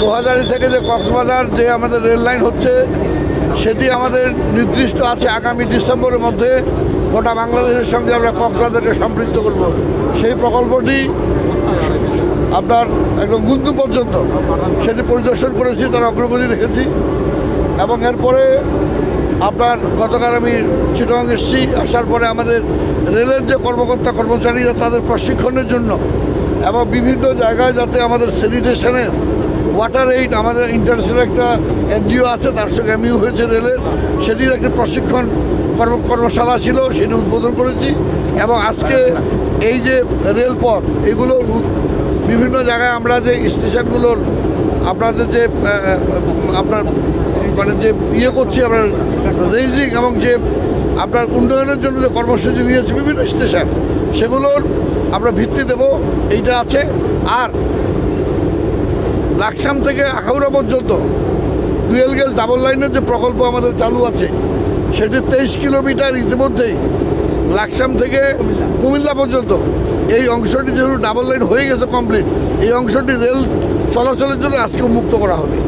দোহাজারি থেকে যে কক্সবাজার যে আমাদের রেল লাইন হচ্ছে, সেটি আমাদের নির্দিষ্ট আছে আগামী ডিসেম্বরের মধ্যে। গোটা বাংলাদেশের সঙ্গে আমরা কক্সবাজারকে সম্পৃক্ত করব। সেই প্রকল্পটি আপনার একদম গুন্তু পর্যন্ত সেটি পরিদর্শন করেছি, তার অগ্রগতি দেখেছি। এবং এরপরে আপনার গতকাল আমি চিটং এসেছি, আসার পরে আমাদের রেলের যে কর্মকর্তা কর্মচারীরা তাদের প্রশিক্ষণের জন্য এবং বিভিন্ন জায়গায় যাতে আমাদের স্যানিটেশনের ওয়াটার এইড আমাদের ইন্টারন্যাশনাল একটা এনজিও আছে, তার সঙ্গে এমইউ হয়েছে রেলের, সেটির একটা প্রশিক্ষণ কর্ম, কর্মশালা ছিল, সেটি উদ্বোধন করেছি। এবং আজকে এই যে রেলপথ, এগুলো বিভিন্ন জায়গায় আমরা যে স্টেশনগুলোর, আপনাদের যে আপনার মানে যে ইয়ে করছি, আমরা রেজিং এবং যে আপনার উন্নয়নের জন্য যে কর্মসূচি নিয়েছে বিভিন্ন স্টেশন সেগুলোর আমরা ভিত্তি দেব এইটা আছে। আর লাকসাম থেকে আখাউড়া পর্যন্ত টুয়েল গেজ ডাবল লাইনের যে প্রকল্প আমাদের চালু আছে সেটি তেইশ কিলোমিটার ইতিমধ্যেই লাকসাম থেকে কুমিল্লা। পর্যন্ত। এই অংশটি যেহেতু ডাবল লাইন হয়ে গেছে কমপ্লিট এই অংশটি রেল চলাচলের জন্য আজকে মুক্ত করা হবে।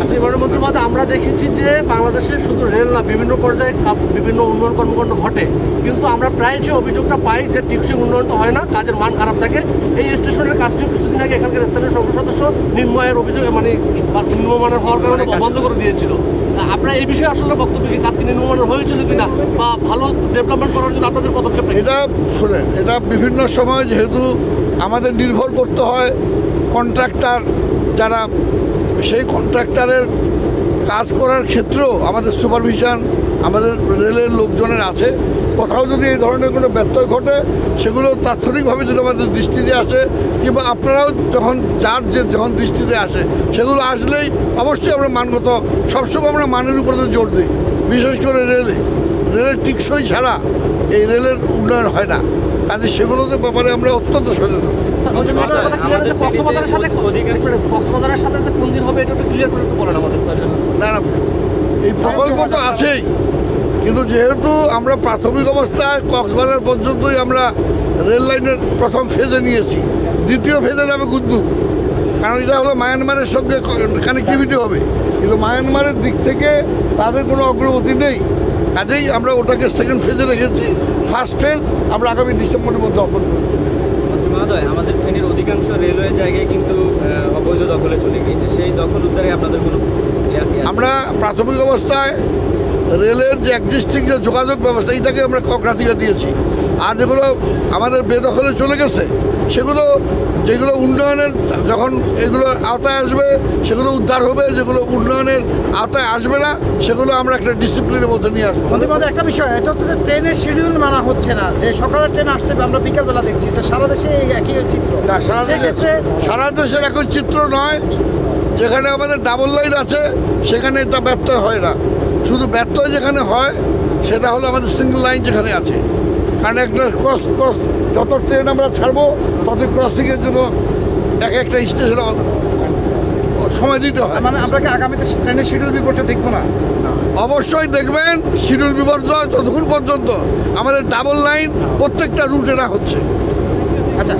আচ্ছা এবারের মন্ত্রী মহোদয়, আমরা দেখেছি যে বাংলাদেশের শুধু রেল না বিভিন্ন পর্যায়ে বিভিন্ন উন্নয়ন কর্মকাণ্ড ঘটে। কিন্তু আমরা প্রায় যে অভিযোগটা পাই যে টিকসই উন্নয়ন তো হয় না কাজের মান খারাপ থাকে এই স্টেশনের কাজটিও কিছুদিন আগে এখানকার স্থানীয় সংসদ সদস্য নিম্নয়ের অভিযোগ মানে বা নিম্নমানের হওয়ার কারণে বন্ধ করে দিয়েছিল। আপনার এই বিষয়ে আসলে বক্তব্য কি কাজকে নিম্নমানের হয়েছিল কিনা বা ভালো ডেভেলপমেন্ট করার জন্য আপনাদের পদক্ষেপ এটা শুনে এটা বিভিন্ন সময় যেহেতু আমাদের নির্ভর করতে হয় কন্ট্রাক্টর যারা সেই কন্ট্রাক্টরের কাজ করার ক্ষেত্রেও আমাদের সুপারভিশন আমাদের রেলের লোকজনের আছে। কোথাও যদি এই ধরনের কোনো ব্যত্যয় ঘটে, সেগুলো তাৎক্ষণিকভাবে যদি আমাদের দৃষ্টিতে আসে, কিংবা আপনারাও যখন যার যে যখন দৃষ্টিতে আসে, সেগুলো আসলেই অবশ্যই আমরা মানগত, সবসময় আমরা মানের উপরে জোর দিই, বিশেষ করে রেলে। রেলের টিকসই ছাড়া এই রেলের উন্নয়ন হয় না। কাজে সেগুলোতে ব্যাপারে আমরা অত্যন্ত সচেতন। কক্সবাজারের সাথে কক্সবাজারের সাথে যে কোন দিন হবে এটা একটু ক্লিয়ার করে একটু বলেন আমাদের না না। এই প্রকল্প তো আছেই। কিন্তু যেহেতু আমরা প্রাথমিক অবস্থায় কক্সবাজার পর্যন্তই আমরা রেল লাইনের প্রথম ফেজে নিয়েছি দ্বিতীয় ফেজে যাবে গুদ্দু কারণ এটা হলো মায়ানমারের সঙ্গে কানেক্টিভিটি হবে। কিন্তু মায়ানমারের দিক থেকে তাদের কোনো অগ্রগতি নেই। কাজেই আমরা ওটাকে সেকেন্ড ফেজে রেখেছি। ফার্স্ট ফেজ আমরা আগামী ডিসেম্বরের মধ্যে অপর মন্ত্রী মহোদয় আমাদের ফেনীর অধিকাংশ রেলওয়ে জায়গায় কিন্তু অবৈধ দখলে চলে গিয়েছে। সেই দখল উদ্ধারে আপনাদের কোনো আমরা প্রাথমিক অবস্থায় রেলের যে এক্সিস্টিং যে যোগাযোগ ব্যবস্থা এইটাকে আমরা অগ্রাধিকার দিয়েছি আর যেগুলো আমাদের বেদখলে চলে গেছে সেগুলো যেগুলো উন্নয়নের যখন এগুলো আওতায় আসবে সেগুলো উদ্ধার হবে যেগুলো উন্নয়নের আওতায় আসবে না সেগুলো আমরা একটা ডিসিপ্লিনের মধ্যে নিয়ে আসব। মধ্যে মধ্যে একটা বিষয় এটা হচ্ছে যে ট্রেনের শিডিউল মানা হচ্ছে না। যে সকালের ট্রেন আসছে আমরা বিকালবেলা দেখছি যে সারা দেশে এই একই চিত্র। না, সারা দেশে- সারা দেশের একই চিত্র নয় যেখানে আমাদের ডাবল লাইন আছে সেখানে এটা ব্যর্থ হয় না। শুধু ব্যর্থ যেখানে হয় সেটা হলো আমাদের সিঙ্গেল লাইন যেখানে আছে। কারণ একটা ক্রস ক্রস যত ট্রেন আমরা ছাড়বো তত ক্রসিংয়ের জন্য এক একটা স্টেশন সময় দিতে হয়। মানে আমরা কি আগামীতে ট্রেনের শিডিউল বিপর্যয় দেখব না? অবশ্যই দেখবেন শিডিউল বিপর্যয় যতক্ষণ পর্যন্ত আমাদের ডাবল লাইন প্রত্যেকটা রুটে না হচ্ছে। আচ্ছা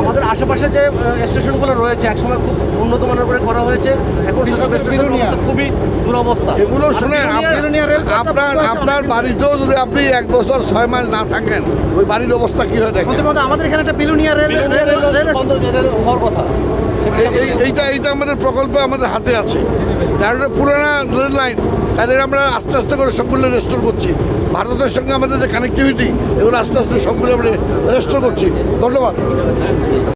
আমাদের আশেপাশে যে স্টেশনগুলো রয়েছে একসময় খুব উন্নত মানের উপরে করা হয়েছে। এখন সেসব। অবস্থা খুবই দুরবস্থা। এগুলো রেলপথটা আপনার আপনার বাড়িতেও যদি আপনি এক বছর ছয় মাস না থাকেন ওই বাড়ির অবস্থা কি হয়ে দেখেন? আমাদের এখানে একটা বিলুনিয়া রেল রেল রেল হওয়ার কথা। এইটা এইটা আমাদের প্রকল্প আমাদের হাতে আছে। একটা পুরানা রেল লাইন। তাদের আমরা আস্তে আস্তে করে সবগুলো রেস্টোর করছি। ভারতের সঙ্গে আমাদের যে কানেক্টিভিটি এগুলো আস্তে আস্তে সবগুলো আমরা রেস্টোর করছি। ধন্যবাদ।